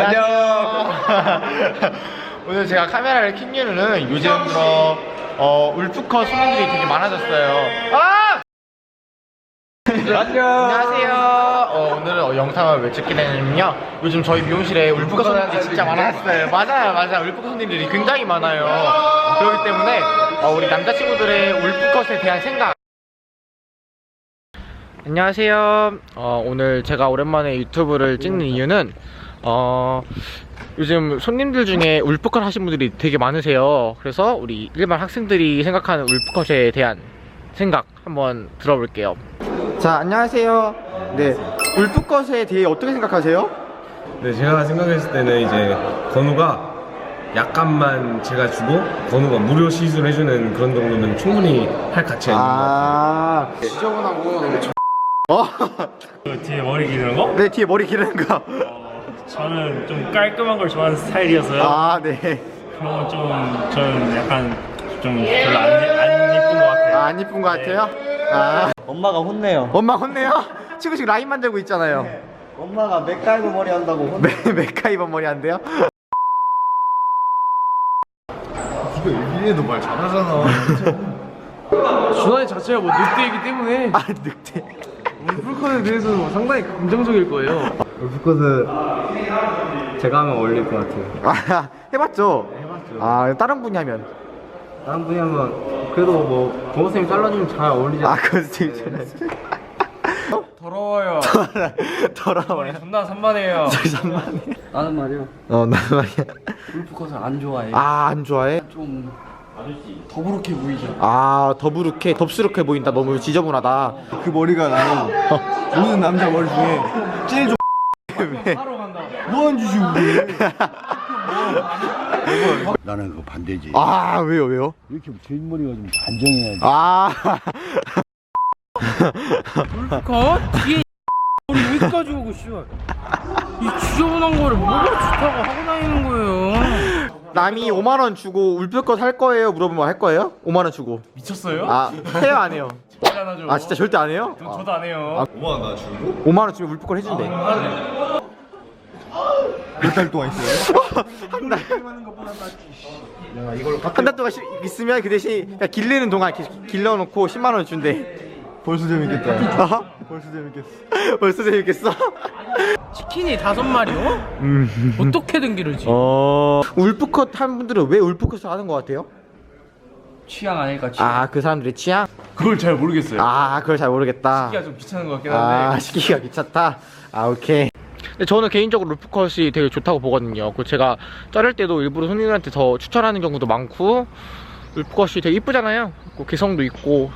오늘 제가 카메라를 킨 이유는 요즘 들어 어, 울프컷 손님들이 되게 많아졌어요. 아! 안녕하세요. 어, 오늘은 어, 영상을 왜 찍게 되냐면요. 요즘 저희 미용실에 울프컷 손님들이 진짜 많았어요. 맞아요, 맞아요. 울프컷 손님들이 굉장히 많아요. 그렇기 때문에 어, 우리 남자친구들의 울프컷에 대한 생각. 안녕하세요. 어, 오늘 제가 오랜만에 유튜브를 찍는 이유는 어, 요즘 손님들 중에 울프컷 하신 분들이 되게 많으세요. 그래서 우리 일반 학생들이 생각하는 울프컷에 대한 생각 한번 들어볼게요. 자, 안녕하세요. 네, 울프컷에 대해 어떻게 생각하세요? 네, 제가 생각했을 때는 이제 건우가 약간만 제가 주고 건우가 무료 시술 해주는 그런 정도면 충분히 할 가치가 있는 것 같아요. 아, 지저분하고 어? 그 뒤에 머리 기르는 거? 네, 뒤에 머리 기르는 거. 어, 저는 좀 깔끔한 걸 좋아하는 스타일이어서요. 아, 네. 그런 건 좀 저는 약간 좀 별로 안, 안 이쁜 것 같아요. 아, 안 이쁜 거 같아요? 아, 엄마가 혼내요. 엄마 혼내요? 지금 지금 라인 만들고 있잖아요. 엄마가 맥가이버 머리 한다고 혼내. 메, 메카이버 머리 한대요? 준환이 자체가 뭐 늑대이기 때문에 아, 늑대. 풀컨에 대해서는 뭐 상당히 긍정적일 거예요. 울프컷은 제가 하면 어울릴 것 같아요. 아, 해봤죠? 해봤죠. 아, 다른 분이 하면. 다른 분이 하면 그래도 뭐 동호 쌤이 잘라주면 잘 어울리지 아, 않아요? 그건 스팀 더러워요. 더러워요. 존나 산만해요. 잠만해. 나는 말이야. 어, 나 말이야. 울프컷을 안 좋아해. 아, 안 좋아해? 좀 더부룩해 보이죠. 아, 더부룩해, 덥수룩해 보인다. 너무 지저분하다. 그 머리가 나는 모든 남자 머리 중에 제일 좋아. 뭐한 짓이고 그래? 나는 그거 반대지. 아, 왜요, 왜요? 이렇게 뒷머리가 좀 단정해야지. 아, 컷 뒤에 우리 여기까지 오고 씨발. 이 지저분한 거를 뭐가 좋다고 하고 다니는. 남이 5만 원 주고 울프컷 할 거예요? 물어보면 할 거예요? 5만 원 주고. 미쳤어요? 아, 해요, 안 해요? 진짜 안 하죠. 아, 진짜 절대 안 해요? 저- 저도 안 해요. 5만원 주면 울프컷 해준대. 몇 달 동안 있어요? 한달 동안 시- 있으면 그 대신 그냥 길르는 동안 이렇게 길러놓고 10만 원 준대. 벌써 재밌겠다. 어? 벌써 재밌겠어. 벌써 재밌겠어? 치킨이 다섯 마리요? 어떻게든 기르지. 어. 울프컷 한 분들은 왜 울프컷을 하는 것 같아요? 취향 아닐까 취향. 아, 그 사람들의 취향? 그걸 잘 모르겠어요. 아, 그걸 잘 모르겠다. 좀 귀찮은 것 같긴 아, 시키기가 귀찮다. 아, 오케이. 근데 저는 개인적으로 울프컷이 되게 좋다고 보거든요. 그 제가 자를 때도 일부러 손님들한테 더 추천하는 경우도 많고, 울프컷이 되게 이쁘잖아요. 그 개성도 있고,